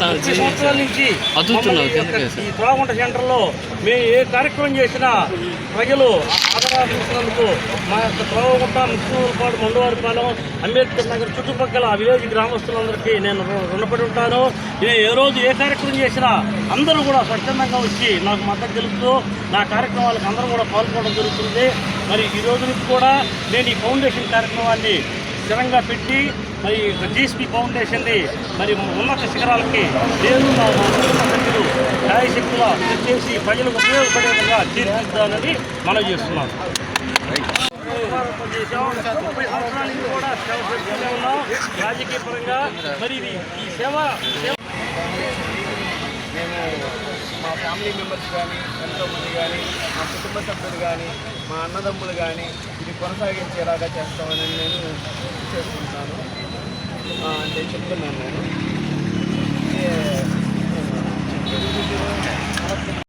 సంవత్సరాల నుంచి ఈ సెంటర్లో మేము ఏ కార్యక్రమం చేసినా ప్రజలు ఆదరాస్తున్నందుకు మా యొక్క త్రోవగుంట ముఖ్యపాడు మండవారిపాలెం అంబేద్కర్ నగర్ చుట్టుపక్కల విలేజ్ గ్రామస్తులందరికీ నేను రుణపడి ఉంటాను. నేను ఏ రోజు ఏ కార్యక్రమం చేసినా అందరూ కూడా స్వచ్ఛందంగా వచ్చి నాకు మద్దతు తెలుపుతూ నా కార్యక్రమాలకు అందరూ కూడా పాల్గొనడం జరుగుతుంది. మరి ఈ రోజు నుంచి కూడా నేను ఈ ఫౌండేషన్ కార్యక్రమాన్ని స్థిరంగా పెట్టి మరి జీఎస్పీ ఫౌండేషన్ని మరి ఉన్నత శిఖరాలకి నేను మా సభ్యులు న్యాయశక్తుల చేసి ప్రజలకు ఉపయోగపడే విధంగా తీర్చిద్దామని మనం చేస్తున్నాను. ముప్పై సంవత్సరాల కూడా ఉన్నాం. రాజకీయ పరంగా మరి ఇది ఈ సేవ మేము మా ఫ్యామిలీ మెంబర్స్ కానీ ఎంతోమంది కానీ మా కుటుంబ సభ్యులు కానీ మా అన్నదమ్ములు కానీ ఇది కొనసాగించేలాగా చేస్తామని నేను చేసుకుంటాను. అంటే చెప్తున్నాను నేను.